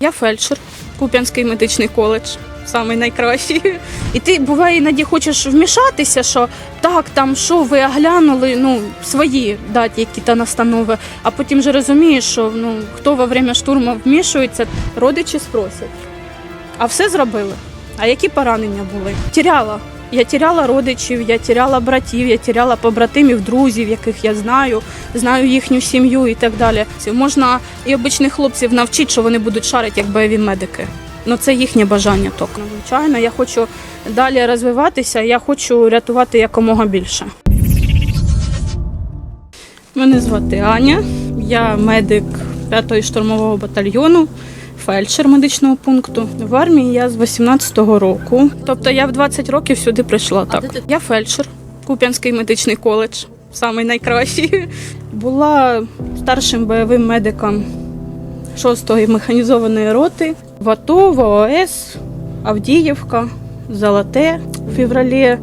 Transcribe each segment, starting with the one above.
Я фельдшер, Куп'янський медичний коледж. Самий найкращий. І ти буває іноді хочеш вмішатися, що так, там що ви оглянули, ну свої дати які то настанови, а потім же розумієш, що ну хто во время штурму вмішується, родичі спросять. А все зробили. А які поранення були? Тіряла. Я тіряла родичів, я тіряла братів, я тіряла побратимів, друзів, яких я знаю, знаю їхню сім'ю і так далі. Можна і обичних хлопців навчити, що вони будуть шарити як бойові медики. Ну це їхнє бажання тільки. Звичайно, я хочу далі розвиватися, я хочу рятувати якомога більше. Мене звати Аня, я медик 5-ї штурмового батальйону, фельдшер медичного пункту. В армії я з 18-го року.Тобто я в 20 років сюди прийшла. Так, я фельдшер, Куп'янський медичний коледж, самий найкращий. Була старшим бойовим медиком 6-ї механізованої роти в АТО, в ООС, Авдіївка, Золоте. У февралі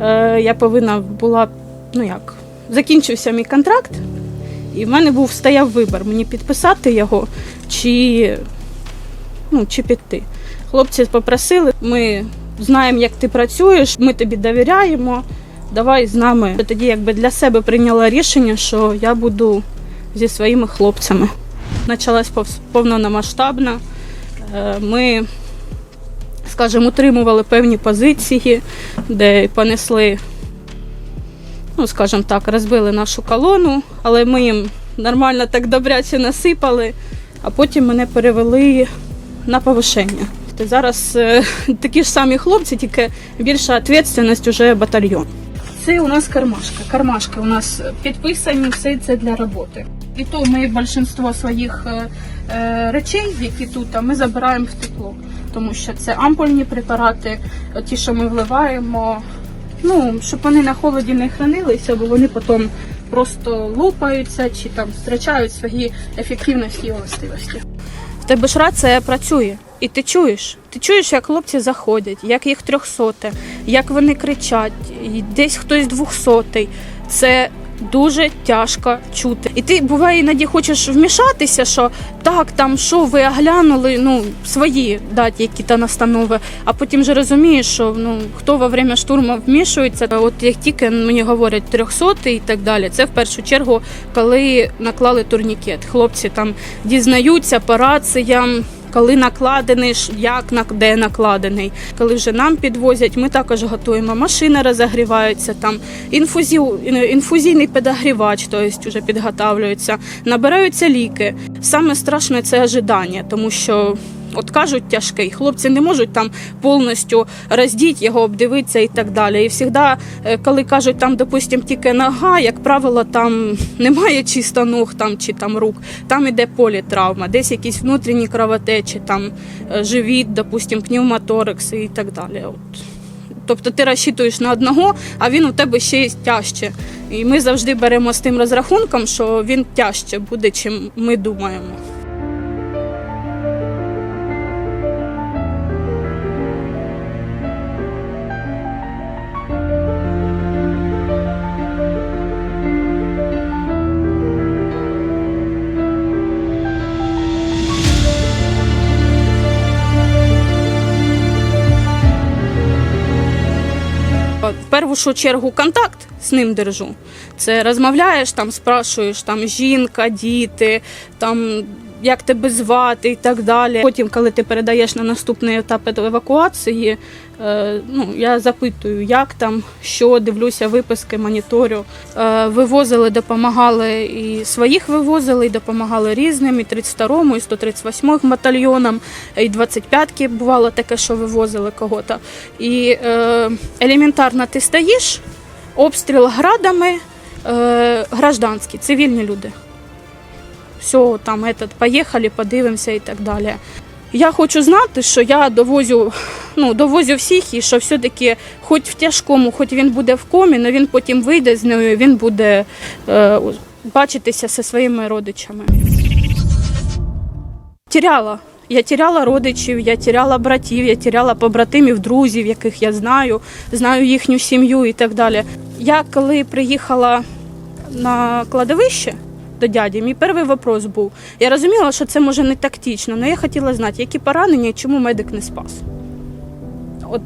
е, я повинна була, ну як, закінчився мій контракт, і в мене був стояв вибір, мені підписати його чи, ну, чи піти. Хлопці попросили, ми знаємо, як ти працюєш, ми тобі довіряємо. Давай з нами. Тоді якби для себе прийняла рішення, що я буду зі своїми хлопцями. Почалась повномасштабна. Е, Ми, скажімо, утримували певні позиції, де понесли, ну, скажімо так, розбили нашу колону, але ми їм нормально так добряче насипали, а потім мене перевели на повишення. Зараз е, такі ж самі хлопці, тільки більша відповідальність уже батальйон. Це у нас кармашка. Кармашки у нас підписані, все це для роботи. І то ми більшинство своїх е, е, речей, які тут, ми забираємо в тепло, тому що це ампульні препарати, ті, що ми вливаємо, ну щоб вони на холоді не хранилися, бо вони потім просто лупаються чи там втрачають свої ефективності і властивості. Тебе ж рація працює, і ти чуєш. Ти чуєш, як хлопці заходять, як їх трьохсоте, як вони кричать, і десь хтось двохсотий. Це дуже тяжко чути. І ти буває іноді хочеш вмішатися, що так, там що ви оглянули, ну свої дати які то настанови, а потім же розумієш, що ну хто во время штурму вмішується. От як тільки мені говорять трьохсотий і так далі, це в першу чергу, коли наклали турнікет. Хлопці там дізнаються по раціям. Коли накладений, як де накладений, коли вже нам підвозять, ми також готуємо. Машини розігріваються там, інфузі... інфузійний підогрівач, тобто вже підготавлюється, набираються ліки. Саме страшне це ожидання, тому що. От кажуть тяжкий, хлопці не можуть там повністю роздіти його, обдивитися і так далі. І завжди, е, коли кажуть, там, допустим, тільки нога, як правило, там немає чисто ног там, чи там рук, там іде політравма, десь якісь внутрішні кровотечі, там е, живіт, допустим, пневмоторакс і так далі. От. Тобто ти розчитуєш на одного, а він у тебе ще тяжче. І ми завжди беремо з тим розрахунком, що він тяжче буде, чим ми думаємо. В першу чергу контакт з ним держу. Це розмовляєш, там спрашуєш, там жінка, діти, там як тебе звати і так далі. Потім, коли ти передаєш на наступний етап евакуації, е, ну, я запитую, як там, що, дивлюся виписки, моніторю. Е, вивозили, допомагали і своїх вивозили, і допомагали різним, і 32-му, і 138 батальйонам, і 25-ки бувало таке, що вивозили кого-то. І е, елементарно ти стоїш, обстріл градами, е, гражданські, цивільні люди. Все, там этот, поїхали, подивимося і так далі. Я хочу знати, що я довозю, ну, довозю всіх, і що все-таки, хоч в тяжкому, хоч він буде в комі, але він потім вийде з нею, він буде е, бачитися зі своїми родичами. Тіряла. Я тіряла родичів, я тіряла братів, я тіряла побратимів, друзів, яких я знаю, знаю їхню сім'ю і так далі. Я коли приїхала на кладовище, до дяді, мій перший вопрос був. Я розуміла, що це може не тактично, але я хотіла знати, які поранення і чому медик не спас. От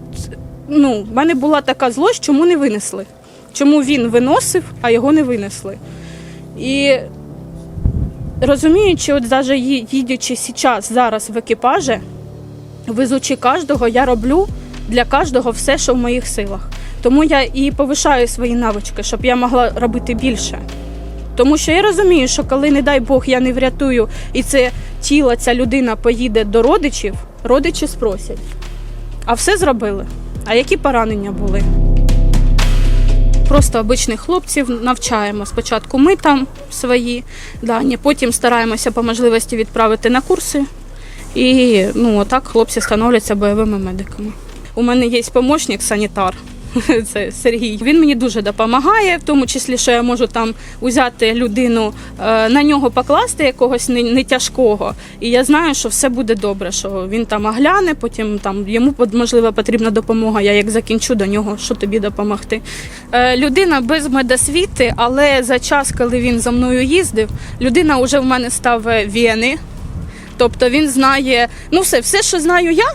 ну, в мене була така злость, чому не винесли. Чому він виносив, а його не винесли. І розуміючи, от навіть ї- їдучи зараз, зараз в екіпажі, везучи кожного, я роблю для кожного все, що в моїх силах. Тому я і повишаю свої навички, щоб я могла робити більше. Тому що я розумію, що коли, не дай Бог, я не врятую, і це тіло, ця людина поїде до родичів, родичі спросять. А все зробили. А які поранення були? Просто обичних хлопців навчаємо. Спочатку ми там свої дані, потім стараємося по можливості відправити на курси. І ну, отак хлопці становляться бойовими медиками. У мене є помічник санітар. Це Сергій. Він мені дуже допомагає, в тому числі, що я можу там взяти людину, е, на нього покласти якогось не, тяжкого. І я знаю, що все буде добре, що він там огляне, потім там йому можливо потрібна допомога. Я як закінчу до нього, що тобі допомогти. Е, Людина без медосвіти, але за час, коли він за мною їздив, людина вже в мене став вени. Тобто він знає, ну все, все, що знаю я,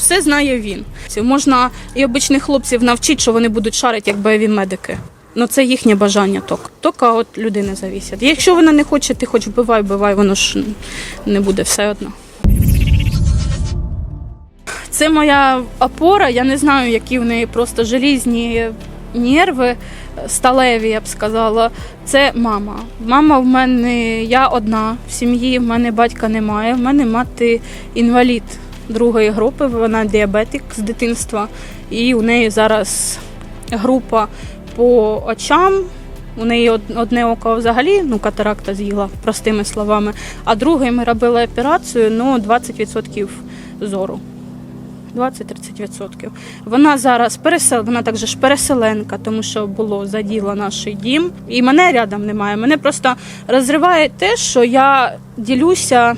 все знає він. Можна і обичних хлопців навчити, що вони будуть шарити як бойові медики. Ну це їхнє бажання ток. Тільки от людини завісять. Якщо вона не хоче, ти хоч вбивай, вбивай, воно ж не буде все одно. Це моя опора. Я не знаю, які в неї просто желізні нерви, сталеві, я б сказала. Це мама. Мама в мене, я одна в сім'ї, в мене батька немає. В мене мати інвалід другої групи, вона діабетик з дитинства. І у неї зараз група по очам. У неї од- одне око взагалі, ну катаракта з'їла, простими словами. А друге ми робили операцію, ну 20% зору. 20-30%. Вона зараз пересел, вона також ж переселенка, тому що було заділо наш дім. І мене рядом немає. Мене просто розриває те, що я ділюся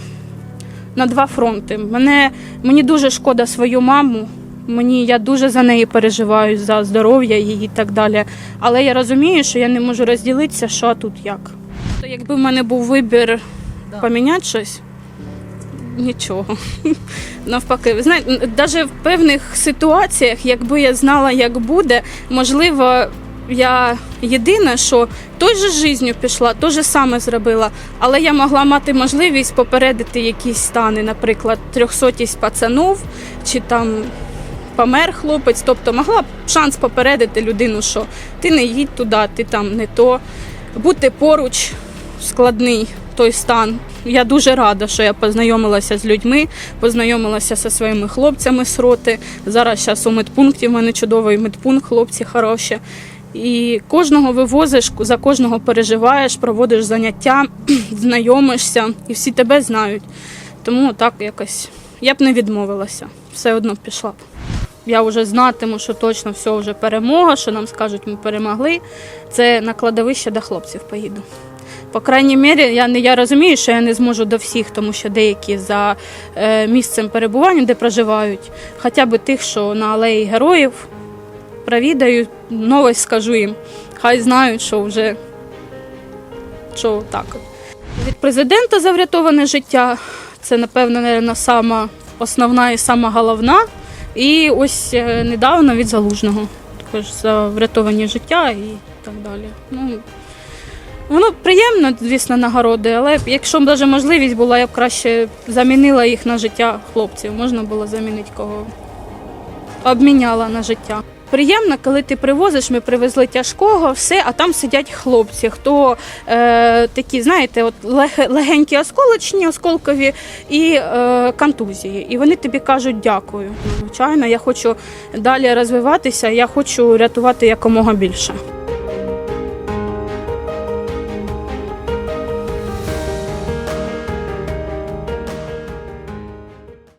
на два фронти. Мене, мені дуже шкода свою маму. Мені я дуже за неї переживаю, за здоров'я її і так далі. Але я розумію, що я не можу розділитися, що тут як. То якби в мене був вибір поміняти щось, нічого. Навпаки, ви знаєте, навіть в певних ситуаціях, якби я знала, як буде, можливо, я єдине, що той же життю пішла, то же саме зробила, але я могла мати можливість попередити якісь стани, наприклад, трьохсотість пацанов чи там помер хлопець, тобто могла б шанс попередити людину, що ти не їдь туди, ти там не то. Бути поруч складний той стан. Я дуже рада, що я познайомилася з людьми, познайомилася зі своїми хлопцями з роти. Зараз зараз у медпункті в мене чудовий медпункт, хлопці хороші. І кожного вивозиш, за кожного переживаєш, проводиш заняття, знайомишся, і всі тебе знають. Тому так якось я б не відмовилася, все одно пішла б. Я вже знатиму, що точно все вже перемога, що нам скажуть, ми перемогли. Це на кладовище до хлопців поїду. По крайній мірі, я не я розумію, що я не зможу до всіх, тому що деякі за е, місцем перебування, де проживають, хоча б тих, що на алеї героїв провідаю, новость скажу їм. Хай знають, що вже що так. Від президента за врятоване життя це, напевно, наверно, сама основна і сама головна. І ось е, недавно від залужного, також за врятовані життя і так далі. Ну, Воно приємно, звісно, нагороди, але якщо б навіть можливість була, я б краще замінила їх на життя хлопців. Можна було замінити кого обміняла на життя. Приємно, коли ти привозиш, ми привезли тяжкого, все, а там сидять хлопці, хто е, такі, знаєте, от лег- легенькі осколочні, осколкові і е, контузії. І вони тобі кажуть дякую. Звичайно, я хочу далі розвиватися, я хочу рятувати якомога більше.